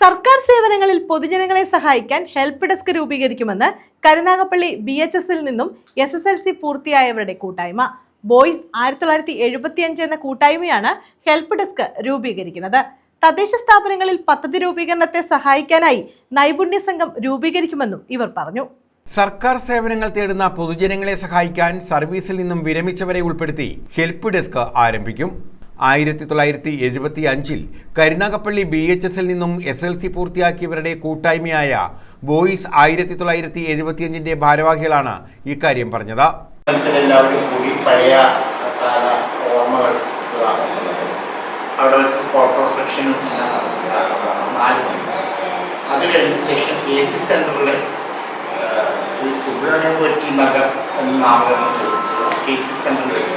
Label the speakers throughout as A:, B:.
A: സർക്കാർ സേവനങ്ങളിൽ പൊതുജനങ്ങളെ സഹായിക്കാൻ ഹെൽപ്പ് ഡെസ്ക് രൂപീകരിക്കുമെന്ന് കരുനാഗപ്പള്ളി ബി എച്ച് എസിൽ നിന്നും എസ് എസ് എൽ സി പൂർത്തിയായവരുടെ കൂട്ടായ്മ. ബോയ്സ് ആയിരത്തി തൊള്ളായിരത്തി എഴുപത്തി അഞ്ച് എന്ന കൂട്ടായ്മയാണ് ഹെൽപ്പ് ഡെസ്ക് രൂപീകരിക്കുന്നത്. തദ്ദേശ സ്ഥാപനങ്ങളിൽ പദ്ധതി രൂപീകരണത്തെ സഹായിക്കാനായി നൈപുണ്യ സംഘം രൂപീകരിക്കുമെന്നും ഇവർ പറഞ്ഞു.
B: സർക്കാർ സേവനങ്ങൾ തേടുന്ന പൊതുജനങ്ങളെ സഹായിക്കാൻ സർവീസിൽ നിന്നും വിരമിച്ചവരെ ഉൾപ്പെടുത്തി ഹെൽപ്പ് ഡെസ്ക് ആരംഭിക്കും. ആയിരത്തി തൊള്ളായിരത്തി എഴുപത്തി അഞ്ചിൽ കരുനാഗപ്പള്ളി ബി എച്ച് എസിൽ നിന്നും എസ് എൽ സി പൂർത്തിയാക്കിയവരുടെ കൂട്ടായ്മയായ ബോയ്സ് ആയിരത്തി തൊള്ളായിരത്തി എഴുപത്തിയഞ്ചിന്റെ ഭാരവാഹികളാണ് ഇക്കാര്യം പറഞ്ഞത്.
C: അവിടെ വെച്ച് ഫോട്ടോ ശ്രീ സുബ്രഹ്മണ്യം പോറ്റി എന്ന നാമകരണം ചെയ്തിട്ടുള്ള കെ സി സെന്ററിൽ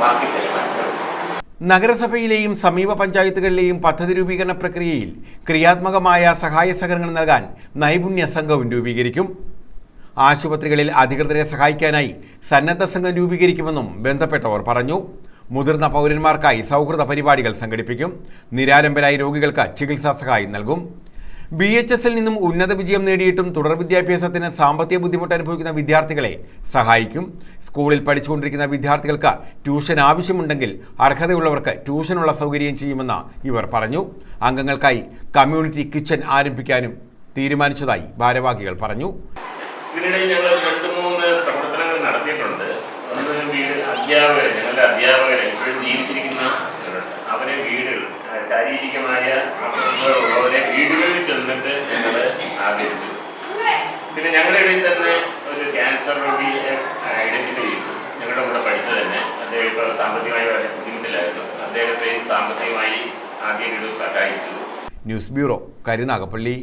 C: ബാക്കി പരിപാടികൾ
B: നഗരസഭയിലെയും സമീപ പഞ്ചായത്തുകളിലെയും പദ്ധതി രൂപീകരണ പ്രക്രിയയിൽ ക്രിയാത്മകമായ സഹായ സഹകരണങ്ങൾ നൽകാൻ നൈപുണ്യ സംഘവും രൂപീകരിക്കും. ആശുപത്രികളിൽ അധികൃതരെ സഹായിക്കാനായി സന്നദ്ധ സംഘം രൂപീകരിക്കുമെന്നും ബന്ധപ്പെട്ടവർ പറഞ്ഞു. മുതിർന്ന പൗരന്മാർക്കായി സൗഹൃദ പരിപാടികൾ സംഘടിപ്പിക്കും. നിരാലംബരായ രോഗികൾക്ക് ചികിത്സാ സഹായം നൽകും. ബി എച്ച് എസിൽ നിന്നും ഉന്നത വിജയം നേടിയിട്ടും തുടർ വിദ്യാഭ്യാസത്തിന് സാമ്പത്തിക ബുദ്ധിമുട്ട് അനുഭവിക്കുന്ന വിദ്യാർത്ഥികളെ സഹായിക്കും. സ്കൂളിൽ പഠിച്ചുകൊണ്ടിരിക്കുന്ന വിദ്യാർത്ഥികൾക്ക് ട്യൂഷൻ ആവശ്യമുണ്ടെങ്കിൽ അർഹതയുള്ളവർക്ക് ട്യൂഷനുള്ള സൗകര്യം ചെയ്യുമെന്ന് ഇവർ പറഞ്ഞു. അംഗങ്ങൾക്കായി കമ്മ്യൂണിറ്റി കിച്ചൺ ആരംഭിക്കാനും തീരുമാനിച്ചതായി ഭാരവാഹികൾ പറഞ്ഞു.
D: ഇതിനിടയിൽ ഞങ്ങൾ രണ്ട് മൂന്ന് പ്രവർത്തനങ്ങൾ നടത്തിയിട്ടുണ്ട്. ഒന്ന് വീട് അധ്യാപകരെ ഞങ്ങളുടെ അധ്യാപകരെ ഇപ്പോഴും ജീവിച്ചിരിക്കുന്ന അവരെ വീടുകൾ ശാരീരികമായ അസുഖങ്ങളുള്ളവരെ വീടുകളിൽ ചെന്നിട്ട് ഞങ്ങൾ ആദരിച്ചു. പിന്നെ ഞങ്ങളുടെ ഇടയിൽ തന്നെ ഒരു ക്യാൻസർ രോഗിയെ ഐഡന്റിഫൈ ചെയ്തു. ഞങ്ങളുടെ കൂടെ പഠിച്ചു തന്നെ. അദ്ദേഹം ഇപ്പോൾ സാമ്പത്തികമായി വളരെ ബുദ്ധിമുട്ടിലായിരുന്നു. അദ്ദേഹത്തെയും സാമ്പത്തികമായി ആദ്യം ഒരു സഹായിച്ചു.
B: News bureau Karunagappally.